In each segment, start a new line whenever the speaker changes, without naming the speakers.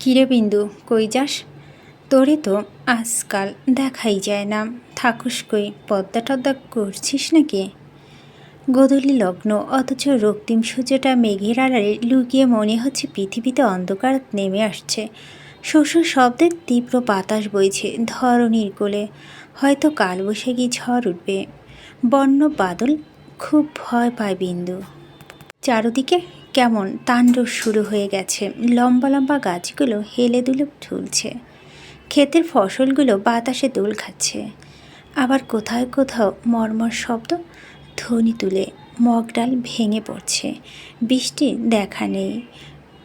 কিরে বিন্দু, কই যাস? তোরে তো আজকাল দেখাই যায় না। থাকুস কই, পদ্মা টদ্মা করছিস নাকি? গোধূলি লগ্ন, অথচ রক্তিম সূর্যটা মেঘের আড়ালে লুকিয়ে মনে হচ্ছে পৃথিবীতে অন্ধকার নেমে আসছে। শ্বশুর শব্দের তীব্র বাতাস বইছে ধরণীর কোলে। হয়তো কালবৈশাখী ঝড় উঠবে। বন্য বাদল খুব ভয় পায় বিন্দু। চারদিকে কেমন তাণ্ডব শুরু হয়ে গেছে। লম্বা লম্বা গাছগুলো হেলে দুলে ঝুলছে। ক্ষেতের ফসলগুলো বাতাসে দোল খাচ্ছে। আবার কোথাও কোথাও মর্মর শব্দ ধ্বনি তুলে মগ ডাল ভেঙে পড়ছে। বৃষ্টির দেখা নেই।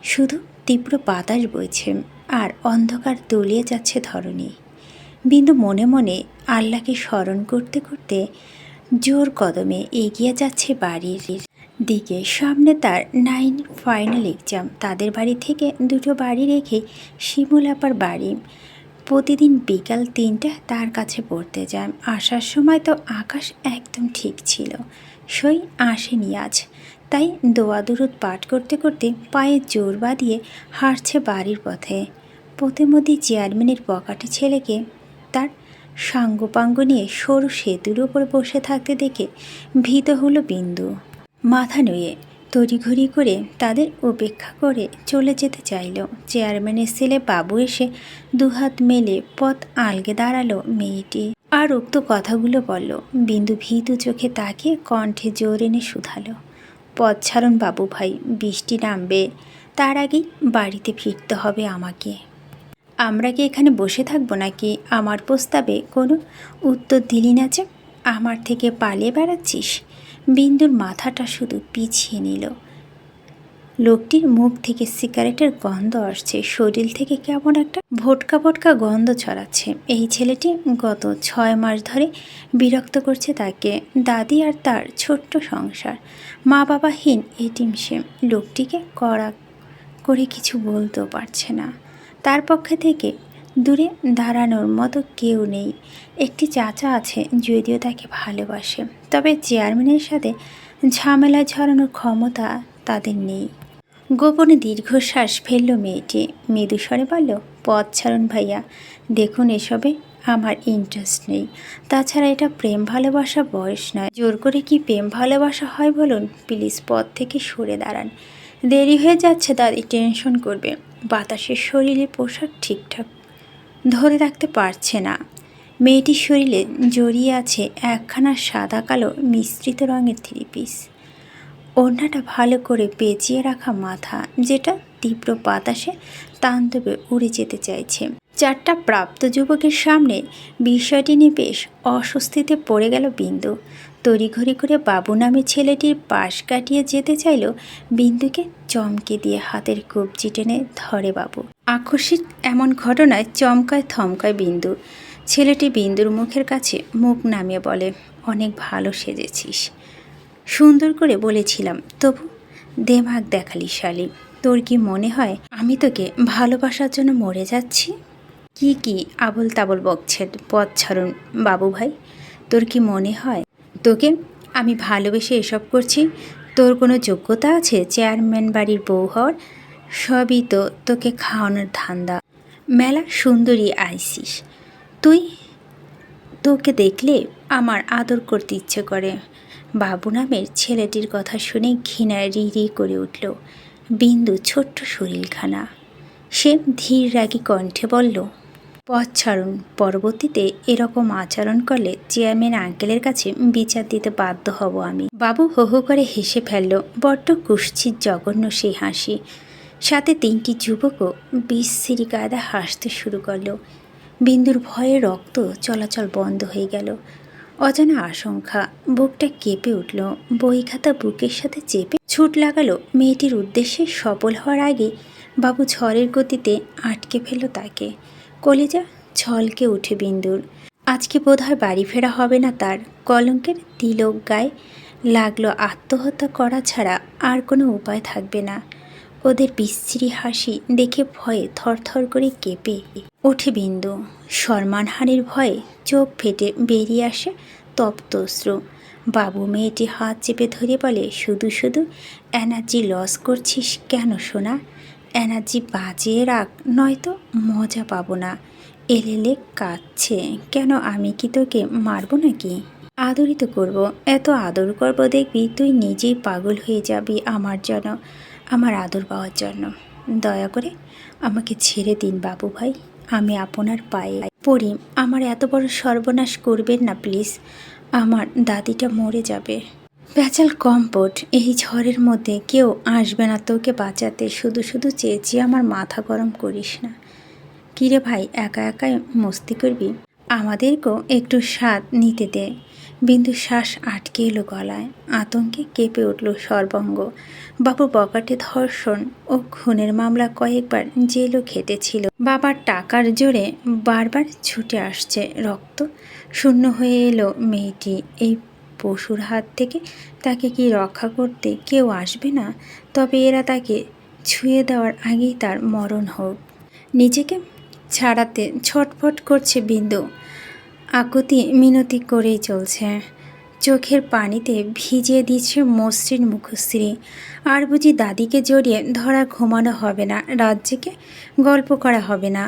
শুধু তীব্র বাতাস বইছে আর অন্ধকার তলিয়ে যাচ্ছে ধরণী। বিন্দু মনে মনে আল্লাহকে স্মরণ করতে করতে জোর কদমে এগিয়ে যাচ্ছে বাড়ির দিকে সামনে তার নাইন ফাইনাল এক্সাম তাদের বাড়ি থেকে দুটো বাড়ি রেখে শিমুলাপার বাড়ি। প্রতিদিন বিকাল তিনটা তার কাছে পড়তে যান। আসার সময় তো আকাশ একদম ঠিক ছিল। সই আসেনি আজ। তাই দোয়া দুরুদ পাঠ করতে করতে পায়ে জোর বাঁধিয়ে হাঁটছে বাড়ির পথে। প্রতিমধ্যে চেয়ারম্যানের পকাটে ছেলেকে তার সাঙ্গপাঙ্গ নিয়ে সরু সেতুর উপরে বসে থাকতে দেখে ভীত হলো বিন্দু। মাথা নুয়ে তড়িঘড়ি করে তাদের উপেক্ষা করে চলে যেতে চাইল। চেয়ারম্যানের ছেলে বাবু এসে দুহাত মেলে পথ আলগে দাঁড়াল মেয়েটি। আর উক্ত কথাগুলো বলল। বিন্দু ভীতু চোখে তাকিয়ে কণ্ঠে জোর এনে শুধালো। পথ ছাড়ুন বাবু ভাই, বৃষ্টি নামবে। তার আগেই বাড়িতে ফিরতে হবে আমাকে। আমরা কি এখানে বসে থাকব নাকি? আমার প্রস্তাবে কোনো উত্তর দিলি না যে? আমার থেকে পালিয়ে বেড়াচ্ছিস? বিন্দুর মাথাটা শুধু পিছিয়ে নিল। লোকটির মুখ থেকে সিগারেটের গন্ধ আসছে। শরীর থেকে কেমন একটা ভোটকা ভোটকা গন্ধ ছড়াচ্ছে। এই ছেলেটি গত ছয় মাস ধরে বিরক্ত করছে তাকে। দাদি আর তার ছোট্ট সংসার। মা বাবাহীন এটিম সে। লোকটিকে কড়া করে কিছু বলতেও পারছে না। তার পক্ষে থেকে দূরে দাঁড়ানোর মতো কেউ নেই। একটি চাচা আছে, যদিও তাকে ভালোবাসে। তবে চেয়ারম্যানের সাথে ঝামেলা ঝরানোর ক্ষমতা তাদের নেই। গোপনে দীর্ঘশ্বাস ফেলল মেয়েটি। মৃদুস্বরে বলল, পথ ছাড়ুন ভাইয়া, দেখুন এসবে আমার ইন্টারেস্ট নেই। তাছাড়া এটা প্রেম ভালোবাসা বয়স নয়। জোর করে কি প্রেম ভালোবাসা হয় বলুন? প্লিজ পথ থেকে সরে দাঁড়ান। দেরি হয়ে যাচ্ছে, দাদি, টেনশন করবে বাতাসের শরীরে পোশাক ঠিকঠাক ধরে রাখতে পারছে না। মেয়েটির শরীরে জড়িয়ে আছে একখানা সাদা কালো মিশ্রিত রঙের থ্রি পিস ওড়নাটা ভালো করে পেঁচিয়ে রাখা মাথা, যেটা তীব্র বাতাসে তান্তবে উড়ে যেতে চাইছে। চারটা প্রাপ্ত যুবকের সামনে বিষয়টি নিয়ে বেশ অস্বস্তিতে পড়ে গেল বিন্দু। তড়িঘড়ি করে বাবু নামে ছেলেটির পাশ কাটিয়ে যেতে চাইল বিন্দুকে চমকে দিয়ে হাতের কবজি টেনে ধরে বাবু। আকস্মিক এমন ঘটনায় চমকায় থমকায় বিন্দু। ছেলেটি বিন্দুর মুখের কাছে মুখ নামিয়ে বলে, অনেক ভালো সেজেছিস। সুন্দর করে বলেছিলাম, তবু দেমাগ দেখালি শালি, তোর কি মনে হয় আমি তোকে ভালোবাসার জন্য মরে যাচ্ছি? কি কি আবল তাবল বকছেন, পথ ছাড়ুন বাবু ভাই, তোর কি মনে হয় তোকে আমি ভালোবেসে এসব করছি? তোর কোনো যোগ্যতা আছে? চেয়ারম্যান বাড়ির বউ হওয়ার? সবই তো তোকে খাওয়ানোর ধান্দা। মেলা সুন্দরী আইসিস। তুই? তোকে দেখলে আমার আদর করতে ইচ্ছে করে। বাবু নামের ছেলেটির কথা শুনে ঘৃণায় রি রি করে উঠল। বিন্দু ছোট্ট শরীরখানা। সে ধীর রাগী কণ্ঠে বলল, পথ ছাড়ুন। পরবর্তীতে এরকম আচরণ করলে চেয়ারম্যান আঙ্কেলের কাছে বিচার দিতে বাধ্য হব আমি। বাবু হো হো করে হেসে ফেলল, বড্ড কুষ্ঠির জঘন্য সেই হাসি। সাথে তিনটি যুবকও বিশ্রী কায়দা হাসতে শুরু করল। বিন্দুর ভয়ে রক্ত চলাচল বন্ধ হয়ে গেল। অজানা আশঙ্কা, বুকটা কেঁপে উঠল। বই খাতা বুকের সাথে চেপে ছুট লাগালো মেয়েটির উদ্দেশ্যে সফল হওয়ার আগে বাবু ঝড়ের গতিতে আটকে ফেলল তাকে। কলেজা ছলকে উঠে বিন্দুর। আজকে বোধহয় বাড়ি ফেরা হবে না তার। কলঙ্কের তিলক গায়ে লাগল আত্মহত্যা করা ছাড়া আর কোনো উপায় থাকবে না। ওদের বিশ্রী হাসি দেখে ভয়ে থরথর করে কেঁপে ওঠে বিন্দু। সম্মানহানির ভয়ে চোখ ফেটে বেরিয়ে আসে তপ্ত অশ্রু। বাবু মেয়েটি হাত চেপে ধরে বলে, শুধু শুধু এনার্জি লস করছিস কেন শোনা এনার্জি বাজিয়ে রাখ, নয়তো মজা পাবো না। এলেলে কাচ্ছে কেন আমি কি তোকে মারবো নাকি? আদরই তো করব, এত আদর করব দেখবি, তুই নিজেই পাগল হয়ে যাবি আমার জন্য। আমার আদর পাওয়ার জন্য। দয়া করে আমাকে ছেড়ে দিন বাবু ভাই। আমি আপনার পায়ে পড়ি। আমার এত বড় সর্বনাশ করবেন না, প্লিজ। আমার দাদিটা মরে যাবে। প্যাচাল কম্পোট, এই ঝড়ের মধ্যে কেউ আসবে না তোকে বাঁচাতে। শুধু শুধু চেয়েছি আমার মাথা গরম করিস না। কিরে ভাই, একা একাই মস্তি করবি? আমাদেরকেও একটু স্বাদ নিতে দে। বিন্দু শ্বাস আটকে এলো গলায়। আতঙ্কে কেঁপে উঠল সর্বঙ্গ। বাবু বকাটে ধর্ষণ ও খুনের মামলা কয়েকবার জেলও খেটেছিল। বাবার টাকার জোরে বারবার ছুটে আসছে রক্ত। শূন্য হয়ে এলো মেয়েটি। এই পশুর হাত থেকে তাকে কি রক্ষা করতে কেউ আসবে না? তবে এরা তাকে ছুঁয়ে দেওয়ার আগেই তার মরণ হোক। নিজেকে ছাড়াতে ছটফট করছে বিন্দু। আকুতি মিনতি করেই চলছে। চোখের পানিতে ভিজিয়ে দিচ্ছে মসৃণ মুখশ্রী। আর বুঝি দাদিকে জড়িয়ে ধরা ঘুমানো হবে না, রাজ্যকে গল্প করা হবে না।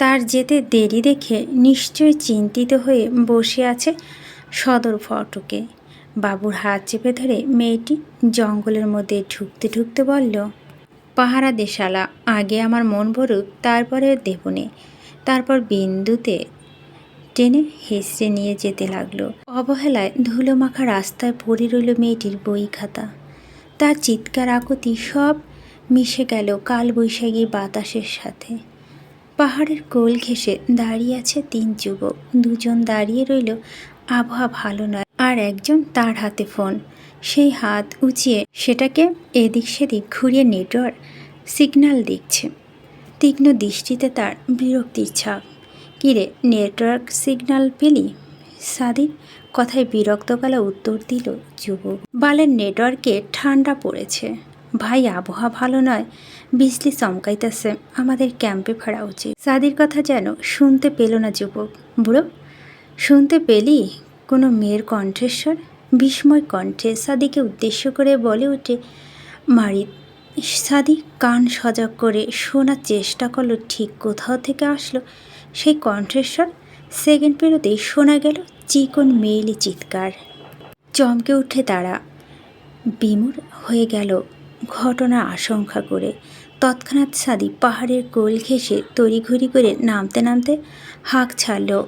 তার যেতে দেরি দেখে নিশ্চয় চিন্তিত হয়ে বসে আছে সদর ফটকে। বাবুর হাত চেপে ধরে মেয়েটি জঙ্গলের মধ্যে ঢুকতে ঢুকতে বলল, পাহারা দেশালা, আগে আমার মন ভরুক, তারপরে দেবনে। তারপর বিন্দুতে টেনে হেসড়ে নিয়ে যেতে লাগল। অবহেলায় ধুলো মাখা রাস্তায় পড়ে রইল মেয়েটির বই খাতা। তার চিৎকার, আকুতি সব মিশে গেল কাল বৈশাখী বাতাসের সাথে। পাহাড়ের কোল ঘেঁষে দাঁড়িয়ে আছে তিন যুবক। দুজন দাঁড়িয়ে রইল, আবহাওয়া ভালো নয়। আর একজন তার হাতে ফোন। সেই হাত উঁচিয়ে সেটাকে এদিক সেদিক ঘুরিয়ে নেটওয়ার্ক সিগন্যাল দিচ্ছে তীক্ষ্ণ দৃষ্টিতে তার বিরক্তির ছাপ। কিরে, নেটওয়ার্ক সিগন্যাল পেলি? সাদির কথায় বিরক্ত গলা উত্তর দিল যুবক। বালের নেটওয়ার্কে ঠান্ডা পড়েছে। ভাই, আবহাওয়া ভালো নয়, বিজলি চমকাইতেছে, আমাদের ক্যাম্পে ফেরা উচিত। সাদির কথা যেন শুনতে পেল না যুবক। বুড়ো, শুনতে পেলি? কোনো মেয়ের কণ্ঠেশ্বর বিস্ময় কণ্ঠে সাদিকে উদ্দেশ্য করে বলে ওঠে, মারি সাদি কান সজাগ করে শোনার চেষ্টা করল, ঠিক কোথাও থেকে আসলো। সেই কণ্ঠেশ্বর সেকেন্ড পেরোতেই শোনা গেল চিকন মেয়েলি চিৎকার। চমকে উঠে তারা। বিমূর হয়ে গেল ঘটনা আশঙ্কা করে। তৎক্ষণাৎ সাদি পাহাড়ের কোল ঘেঁষে তড়িঘড়ি করে নামতে নামতে হাঁক ছাড়ল।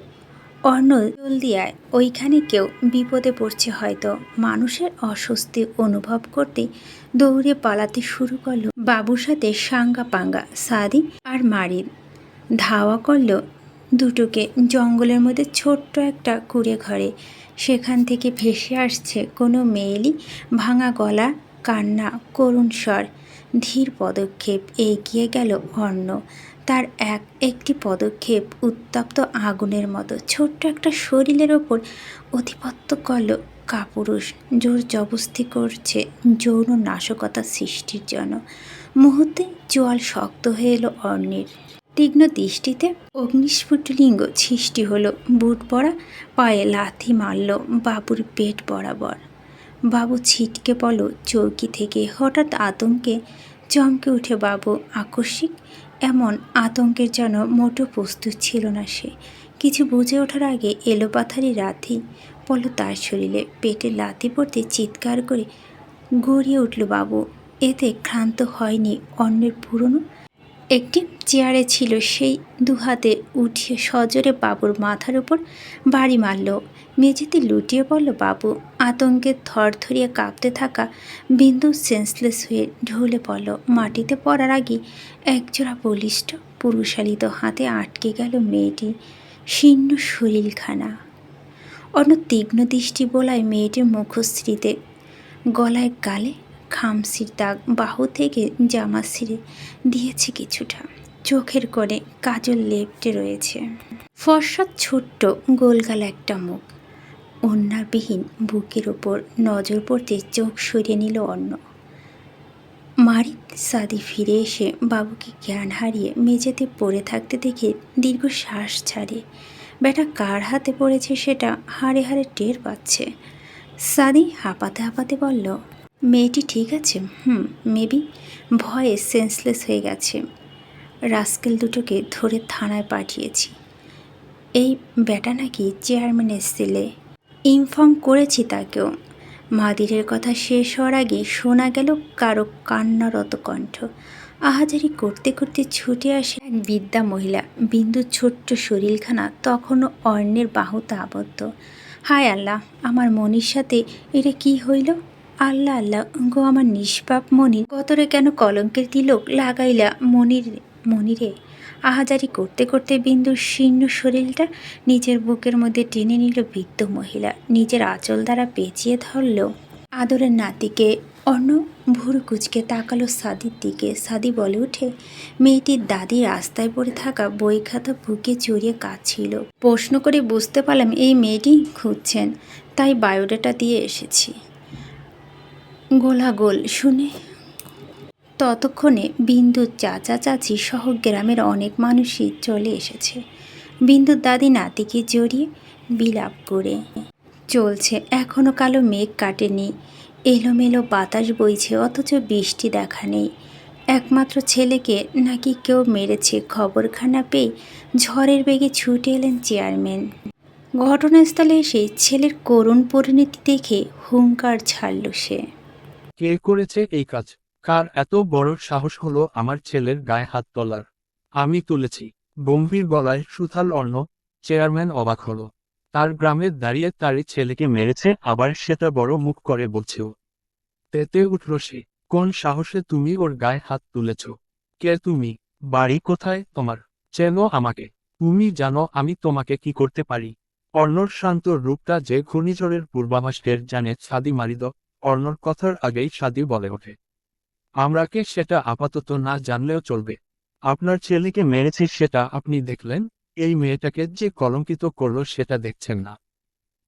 অর্ণ জলদিয়ায় ওইখানে কেউ বিপদে পড়ছে হয়তো। মানুষের অস্বস্তি অনুভব করতে দৌড়ে পালাতে শুরু করল। বাবুর সাথে সাঙ্গা পাঙ্গা সাদি আর মারিদ ধাওয়া করল দুটোকে। জঙ্গলের মধ্যে ছোট্ট একটা কুড়ে ঘরে। সেখান থেকে ভেসে আসছে কোনো মেয়েলি ভাঙা গলা, কান্না, করুণ স্বর। ধীর পদক্ষেপ এগিয়ে গেল অন্য। তার এক, একটি পদক্ষেপ উত্তপ্ত আগুনের মতো। ছোট্ট একটা শরীরের ওপর অধিপত্য করল কাপুরুষ। জোর জবস্তি করছে যৌন নাশকতা সৃষ্টির জন্য। মুহূর্তে জল শক্ত হয়ে এলো অর্ণের তীক্ষ্ণ দৃষ্টিতে অগ্নিস্ফুটলিঙ্গ সৃষ্টি হলো। বুট পড়া পায়ে লাথি মারল, বাবুর পেট বরাবর। বাবু ছিটকে পড়ল চৌকি থেকে। হঠাৎ আতঙ্কে চমকে উঠে বাবু। আকস্মিক, এমন আতঙ্কের যেন মোটো প্রস্তুত ছিল না সে। কিছু বুঝে ওঠার আগে এলোপাথারি রাথি পড়ল তার শরীরে। পেটে লাথি পড়তে চিৎকার করে গড়িয়ে উঠল বাবু। এতে ক্লান্ত হয়নি অন্যের পুরনো একটি চেয়ারে ছিল, সেই দুহাতে উঠিয়ে সজোরে বাবুর মাথার উপর বাড়ি মারল। মেঝেতে লুটিয়ে পড়ল বাবু, আতঙ্কে থরথরিয়ে কাঁপতে থাকা বিন্দু সেন্সলেস হয়ে ঢলে পড়ল। মাটিতে পড়ার আগে একজোড়া বলিষ্ঠ পুরুষালিত হাতে আটকে গেল মেয়েটি শীর্ণ শরীরখানা। অন্য তীক্ষ্ণ দৃষ্টি বোলায় মেয়েটির মুখশ্রীতে গলায় গালে খামসির দাগ বাহু থেকে জামা ছিঁড়ে দিয়েছে কিছুটা। চোখের করে কাজল লেপটে রয়েছে। ফর্সা ছোট্ট গোলগাল একটা মুখ। অন্যাবিহীন বুকের ওপর নজর পড়তে চোখ সরিয়ে নিল অন্য। মারিক সাদি ফিরে এসে বাবুকে জ্ঞান হারিয়ে মেঝেতে পড়ে থাকতে দেখে দীর্ঘ শ্বাস ছাড়ে। বেটা কার হাতে পড়েছে সেটা হাড়ে হাড়ে টের পাচ্ছে। সাদি হাঁপাতে হাঁপাতে বলল মেয়েটি ঠিক আছে, হুম, মেবি। ভয়ে সেন্সলেস হয়ে গেছে। রাস্কেল দুটোকে ধরে থানায় পাঠিয়েছি। এই বেটা নাকি চেয়ারম্যানের ছেলে। ইনফর্ম করেছি তাকেও। মাদিরের কথা শেষ হওয়ার আগে শোনা গেল কারও কান্নারত কণ্ঠ। আহাজারি করতে করতে ছুটে আসে এক বিদ্যা মহিলা। বিন্দুর ছোট্ট শরীরখানা তখনও অর্ণের বাহুতে আবদ্ধ। হায় আল্লাহ, আমার মনির সাথে এটা কি হইল? আল্লাহ আল্লাহ গো আমার নিষ্পাপ মনি কতরে কেন কলঙ্কের তিলক লাগাইলা মনির, মনিরে? আহাজারি করতে করতে বিন্দুর শীর্ণ শরীরটা নিজের বুকের মধ্যে টেনে নিল বৃদ্ধ মহিলা। নিজের আঁচল দ্বারা পেঁচিয়ে ধরল। আদরের নাতিকে, অন্য ভুরু কুচকে তাকালো সাদির দিকে। সাদি বলে উঠে মেয়েটির দাদি রাস্তায় পড়ে থাকা বই খাতা বুকে চড়িয়ে কাঁদছিল। প্রশ্ন করে বুঝতে পারলাম এই মেয়েটি খুঁজছেন। তাই বায়োডাটা দিয়ে এসেছি। গোলাগোল, শুনে ততক্ষণে বিন্দুর চাচা চাচি সহ গ্রামের অনেক মানুষই চলে এসেছে। বিন্দুর দাদি নাতিকে জড়িয়ে বিলাপ করে চলছে। এখনও কালো মেঘ কাটেনি, এলোমেলো বাতাস বইছে, অথচ বৃষ্টি দেখা নেই। একমাত্র ছেলেকে নাকি কেউ মেরেছে খবরখানা পেয়ে ঝড়ের বেগে ছুটে এলেন চেয়ারম্যান। ঘটনাস্থলে এসে ছেলের করুণ পরিণতি দেখে হুঙ্কার ছাড়ল সে।
কে করেছে এই কাজ? কার এত বড় সাহস হলো আমার ছেলের গায়ে হাত তোলার? আমি তুলেছি। গম্ভীর গলায় সুথাল অর্ণ চেয়ারম্যান অবাক হলো। তার গ্রামের দাঁড়িয়ে তারই ছেলেকে মেরেছে, আবার সেটা বড় মুখ করে বলছেও। তেতে উঠল সে। কোন সাহসে তুমি ওর গায়ে হাত তুলেছ? কে তুমি? বাড়ি কোথায় তোমার? চেনো আমাকে। তুমি জানো আমি তোমাকে কি করতে পারি। অর্ণর শান্ত রূপটা যে ঘূর্ণিঝড়ের পূর্বাভাস টের জানে ছাদি মারিদ অর্ণর কথার আগেই সাদি বলে ওঠে। আমরাকে সেটা আপাতত না জানলেও চলবে? আপনার ছেলেকে মেরেছি সেটা আপনি দেখলেন? এই মেয়েটাকে যে কলঙ্কিত করল সেটা দেখছেন না।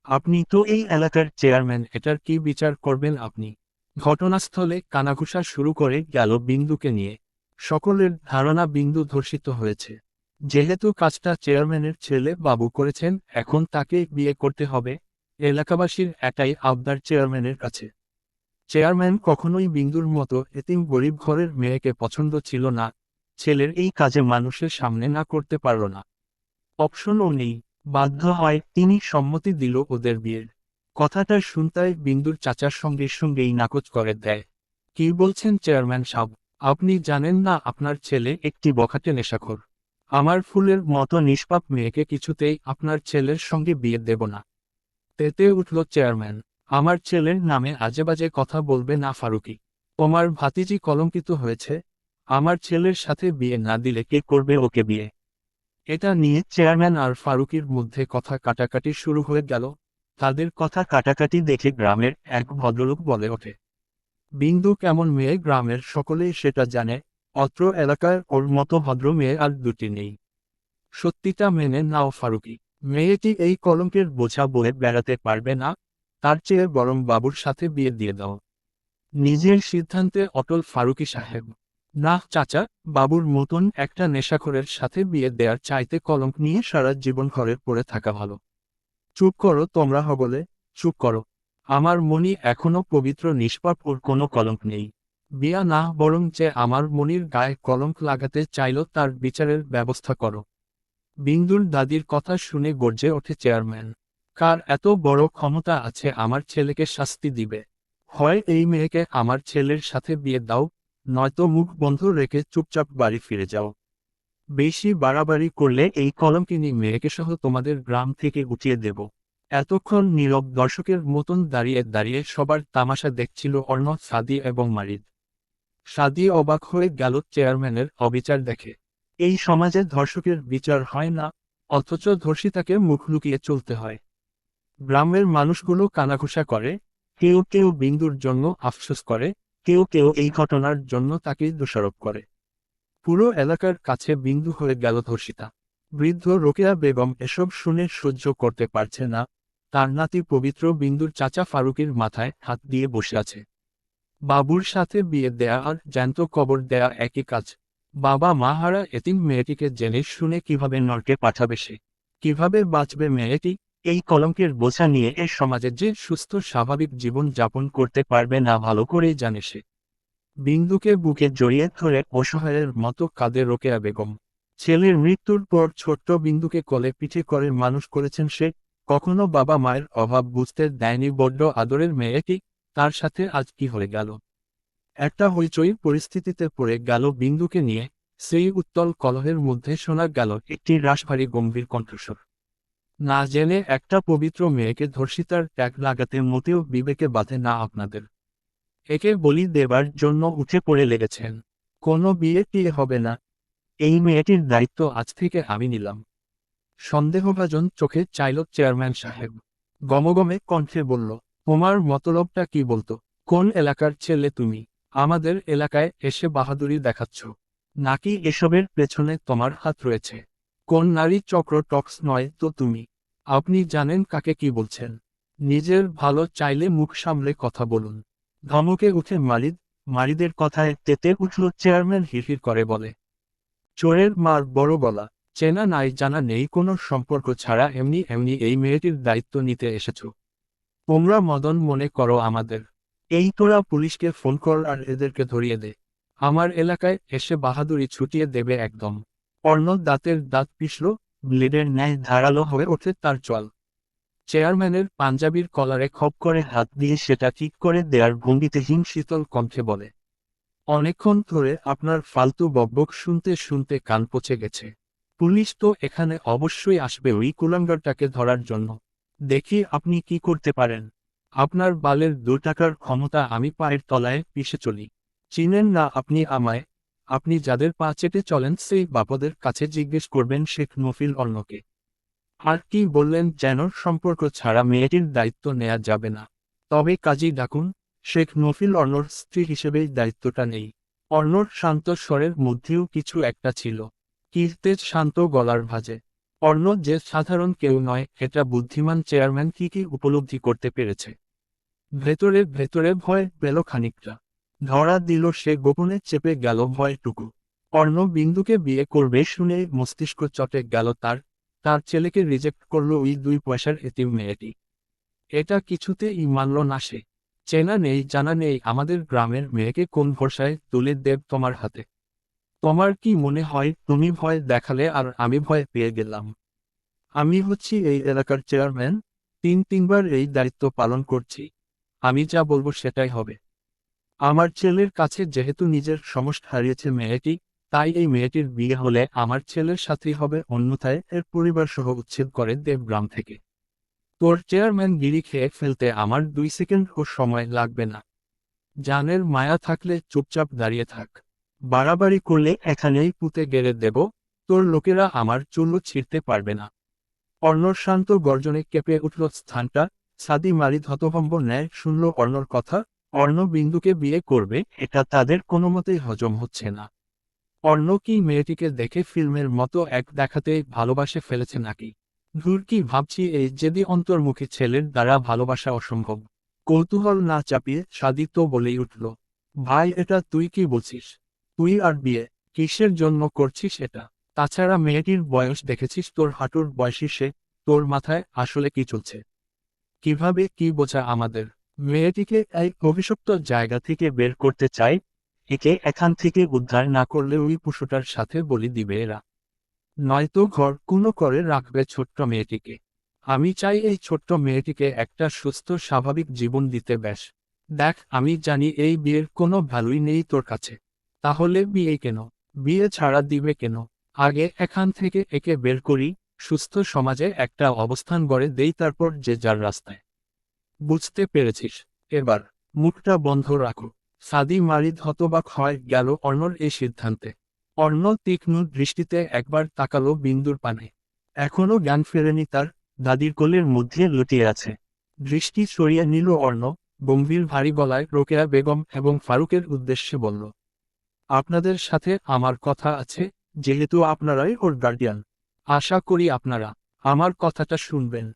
আপনি তো এই এলাকার চেয়ারম্যান, এটার কি বিচার করবেন আপনি? ঘটনাস্থলে কানাঘুষা শুরু করে গেল বিন্দুকে নিয়ে। সকলের ধারণা বিন্দু ধর্ষিত হয়েছে। যেহেতু কাজটা চেয়ারম্যানের ছেলে বাবু করেছেন, এখন তাকে বিয়ে করতে হবে। এলাকাবাসীর এটাই আবদার চেয়ারম্যানের কাছে। চেয়ারম্যান কখনোই বিন্দুর মতো এতিম গরিব ঘরের মেয়েকে পছন্দ ছিল না, ছেলের এই কাজে মানুষের সামনে না করতে পারল না। অপশনও নেই, বাধ্য হয় তিনি সম্মতি দিল ওদের বিয়ের। কথাটা শুনতায় বিন্দুর চাচার সঙ্গে সঙ্গেই নাকচ করে দেয়। কি বলছেন চেয়ারম্যান সাহেব? আপনি জানেন না আপনার ছেলে একটি বখাটে নেশাখোর। আমার ফুলের মতো নিষ্পাপ মেয়েকে কিছুতেই আপনার ছেলের সঙ্গে বিয়ে দেব না। তেতে উঠল চেয়ারম্যান। আমার ছেলের নামে আজেবাজে কথা বলবে না ফারুকি। তোমার ভাতিজি কলঙ্কিত হয়েছে। আমার ছেলের সাথে বিয়ে না দিলে কে করবে ওকে বিয়ে? এটা নিয়ে চেয়ারম্যান আর ফারুকির মধ্যে কথা কাটাকাটি শুরু হয়ে গেল। তাদের কথা কাটাকাটি দেখে গ্রামের এক ভদ্রলোক বলে ওঠে, বিন্দু কেমন মেয়ে গ্রামের সকলেই সেটা জানে। অত্র এলাকার ওর মতো ভদ্র মেয়ে আর দুটি নেই। সত্যিটা মেনে নাও ফারুকি। মেয়েটি এই কলঙ্কের বোঝা বয়ে বেড়াতে পারবে না। তার চেয়ে বরং বাবুর সাথে বিয়ে দিয়ে দাও। নিজের সিদ্ধান্তে অটল ফারুকি সাহেব। না, চাচা, বাবুর মতন একটা নেশাখোরের সাথে বিয়ে দেয়ার চাইতে কলঙ্ক নিয়ে সারা জীবন ঘরে পড়ে থাকা ভালো। চুপ করো তোমরা হবলে চুপ করো। আমার মনি এখনও পবিত্র, নিষ্পাপ ওর কোনো কলঙ্ক নেই। বিয়া না, বরং যে আমার মনির গায়ে কলঙ্ক লাগাতে চাইল তার বিচারের ব্যবস্থা করো। বিন্দুর দাদির কথা শুনে গর্জে ওঠে চেয়ারম্যান। কার এত বড় ক্ষমতা আছে আমার ছেলেকে শাস্তি দিবে? হয় এই মেয়েকে আমার ছেলের সাথে বিয়ে দাও, নয়তো মুখ বন্ধ রেখে চুপচাপ বাড়ি ফিরে যাও। বেশি বাড়াবাড়ি করলে এই কলম কলমকিনি মেয়েকে সহ তোমাদের গ্রাম থেকে উঠিয়ে দেব। এতক্ষণ নীরব দর্শকের মতন দাঁড়িয়ে দাঁড়িয়ে সবার তামাশা দেখছিল অর্ণ, সাদি এবং মারিদ। সাদি অবাক হয়ে গেল চেয়ারম্যানের অবিচার দেখে। এই সমাজে ধর্ষকের বিচার হয় না, অথচ ধর্ষিতাকে মুখ লুকিয়ে চলতে হয়। গ্রামের মানুষগুলো কানাঘুষা করে, কেউ কেউ বিন্দুর জন্য আফসোস করে, কেউ কেউ এই ঘটনার জন্য তাকে দোষারোপ করে। পুরো এলাকার কাছে বিন্দু হয়ে গেল ধর্ষিতা। বৃদ্ধ রোকেয়া বেগম এসব শুনে সহ্য করতে পারছে না। তার নাতি পবিত্র বিন্দুর চাচা ফারুকের মাথায় হাত দিয়ে বসে আছে। বাবুর সাথে বিয়ে দেয়া আর জ্যান্ত কবর দেয়া একই কাজ। বাবা মাহারা এতিম মেয়েটিকে জেনে শুনে কীভাবে নরকে পাঠাবে সে? কীভাবে বাঁচবে মেয়েটি? এই কলঙ্কের বোঝা নিয়ে এ সমাজে যে সুস্থ স্বাভাবিক জীবন যাপন করতে পারবে না ভালো করেই জানে সে। বিন্দুকে বুকে জড়িয়ে ধরে অসহায়ের মতো কাঁদে রোকেয়া বেগম। ছেলের মৃত্যুর পর ছোট্ট বিন্দুকে কলে পিঠে করে মানুষ করেছেন সে। কখনো বাবা মায়ের অভাব বুঝতে দেয়নি বড্ড আদরের মেয়েটি। তার সাথে আজ কি হয়ে গেল? একটা হইচই পরিস্থিতিতে পড়ে গেল বিন্দুকে নিয়ে। সেই উত্তল কলহের মধ্যে শোনা গেল একটি রাশভারী গম্ভীর কণ্ঠস্বর। না জেনে একটা পবিত্র মেয়েকে ধর্ষিতার ট্যাগ লাগাতে মোটেও বিবেকে বাধে না আপনাদের। একে বলি দেবার জন্য উঠে পড়ে লেগেছেন। কোনো বিয়ে টিয়ে হবে না। এই মেয়েটির দায়িত্ব আজ থেকে আমি নিলাম। সন্দেহভাজন চোখে চাইল চেয়ারম্যান সাহেব। গমগমে কণ্ঠে বলল, তোমার মতলবটা কি বলতো? কোন এলাকার ছেলে তুমি? আমাদের এলাকায় এসে বাহাদুরি দেখাচ্ছ। নাকি এসবের পেছনে তোমার হাত রয়েছে? কোন নারী চক্র টক্স নয় তো তুমি? আপনি জানেন কাকে কি বলছেন। নিজের ভালো চাইলে মুখ সামলে কথা বলুন। ধমকে উঠে মারিদ মারিদের কথায় তেতে উঠল চেয়ারম্যান হিরহির করে বলে। চোরের মার বড় গলা। চেনা নাই, জানা নেই, কোনো সম্পর্ক ছাড়া এমনি এমনি এই মেয়েটির দায়িত্ব নিতে এসেছ। তোমরা মদন মনে করো আমাদের। এই তোরা পুলিশকে ফোন কর আর এদেরকে ধরিয়ে দে। আমার এলাকায় এসে বাহাদুরি ছুটিয়ে দেবে একদম। অর্ণ দাঁতের দাঁত পিষল, ব্লেডের ন্যায় ধারালো হয়ে ওঠে তার চল চেয়ারম্যানের পাঞ্জাবির কলারে খপ করে হাত দিয়ে সেটা ঠিক করে দেয়ার ভঙ্গিতে হিম শীতল কণ্ঠে বলে, অনেকক্ষণ ধরে আপনার ফালতু বকবক শুনতে শুনতে কান পচে গেছে। পুলিশ তো এখানে অবশ্যই আসবে ওই কুলাঙ্গারটাকে ধরার জন্য। দেখি আপনি কি করতে পারেন। আপনার বালের দু টাকার ক্ষমতা আমি পায়ের তলায় পিষে চলি। চিনেন না আপনি আমায় আপনি যাদের পা চেটে চলেন সেই বাপদের কাছে জিজ্ঞেস করবেন শেখ নফিল অন্যকে। আর কি বললেন যেন সম্পর্ক ছাড়া মেয়েটির দায়িত্ব নেওয়া যাবে না। তবে কাজী ডাকুন, শেখ নফিল অর্ণর স্ত্রী হিসেবেই দায়িত্বটা নেই। অর্ণর শান্ত স্বরের মধ্যেও কিছু একটা ছিল। কীর্তেজ শান্ত গলার ভাজে। অর্ণ যে সাধারণ কেউ নয়, এটা বুদ্ধিমান চেয়ারম্যান কি কি উপলব্ধি করতে পেরেছে? ভেতরে ভেতরে ভয় পেল খানিকটা। ধরা দিল সে গোপনে চেপে গেল ভয়টুকু। অর্ণ বিন্দুকে বিয়ে করবে শুনে মস্তিষ্ক চটে গেল তার। তার ছেলেকে রিজেক্ট করল ওই দুই পয়সার এতিম মেয়েটি। এটা কিছুতেই মানল না সে। চেনা নেই, জানা নেই আমাদের গ্রামের মেয়েকে কোন ভরসায় তুলে দেব তোমার হাতে। তোমার কি মনে হয় তুমি ভয় দেখালে আর আমি ভয় পেয়ে গেলাম। আমি হচ্ছি এই এলাকার চেয়ারম্যান। তিন তিনবার এই দায়িত্ব পালন করছি। আমি যা বলব সেটাই হবে। আমার ছেলের কাছে যেহেতু নিজের সমস্ত হারিয়েছে মেয়েটি, তাই এই মেয়েটির বিয়ে হলে আমার ছেলের সাথী হবে, অন্যথায় এর পরিবার সহ উচ্ছেদ করে দেবগ্রাম থেকে। তোর চেয়ারম্যান গিরি খেয়ে ফেলতে আমার দুই সেকেন্ডও সময় লাগবে না। জানের মায়া থাকলে চুপচাপ দাঁড়িয়ে থাক। বাড়াবাড়ি করলে এখানেই পুঁতে গেড়ে দেব, তোর লোকেরা আমার চুল্লু ছিঁড়তে পারবে না। অর্ণর শান্ত গর্জনে কেঁপে উঠল স্থানটা সাদি মারি ধতভম্ব ন্যায় শুনল অর্ণর কথা অর্ণ বিন্দুকে বিয়ে করবে, এটা তাদের কোনো মতেই হজম হচ্ছে না। অর্ণ কি মেয়েটিকে দেখে ফিল্মের মতো এক দেখাতে ভালোবাসে ফেলেছে নাকি? ধুর কি ভাবছি এই যেদি অন্তর্মুখী ছেলের দ্বারা ভালোবাসা অসম্ভব। কৌতূহল না চাপিয়ে সাদি তো বলেই উঠল, ভাই, এটা তুই কি বলছিস? তুই আর বিয়ে, কিসের জন্য করছিস এটা? তাছাড়া মেয়েটির বয়স দেখেছিস তোর হাঁটুর বয়সী সে, তোর মাথায় আসলে কি চলছে? কীভাবে কি বোঝা আমাদের? মেয়েটিকে এই অভিশপ্ত জায়গা থেকে বের করতে চাই, একে এখান থেকে উদ্ধার না করলে ওই পশুটার সাথে বলি দিবে এরা। নয়তো ঘর কোনো করে রাখবে ছোট্ট মেয়েটিকে। আমি চাই এই ছোট্ট মেয়েটিকে একটা সুস্থ, স্বাভাবিক জীবন দিতে ব্যাস। দেখ, আমি জানি এই বিয়ের কোনো ভ্যালুই নেই তোর কাছে। তাহলে বিয়ে কেন? বিয়ে ছাড়া দিবে কেন? আগে এখান থেকে একে বের করি, সুস্থ সমাজে একটা অবস্থান গড়ে দেই, তারপর যে যার রাস্তায়। বুঝতে পেরেছিস। এবার মুখটা বন্ধ রাখো। সাদি মারিদ হতবাক হয় গেল অর্ণর এই সিদ্ধান্তে। অর্ণ তীক্ষ্ণ দৃষ্টিতে একবার তাকালো বিন্দুর পানে। এখনও জ্ঞান ফেরেনি তার, দাদির কোলের মধ্যে লুটিয়ে আছে। দৃষ্টি সরিয়ে নিল অর্ণ গম্ভীর ভারী গলায় রোকেয়া বেগম এবং ফারুকের উদ্দেশ্যে বলল, আপনাদের সাথে আমার কথা আছে, যেহেতু আপনারাই ওর গার্ডিয়ান আশা করি আপনারা আমার কথাটা শুনবেন।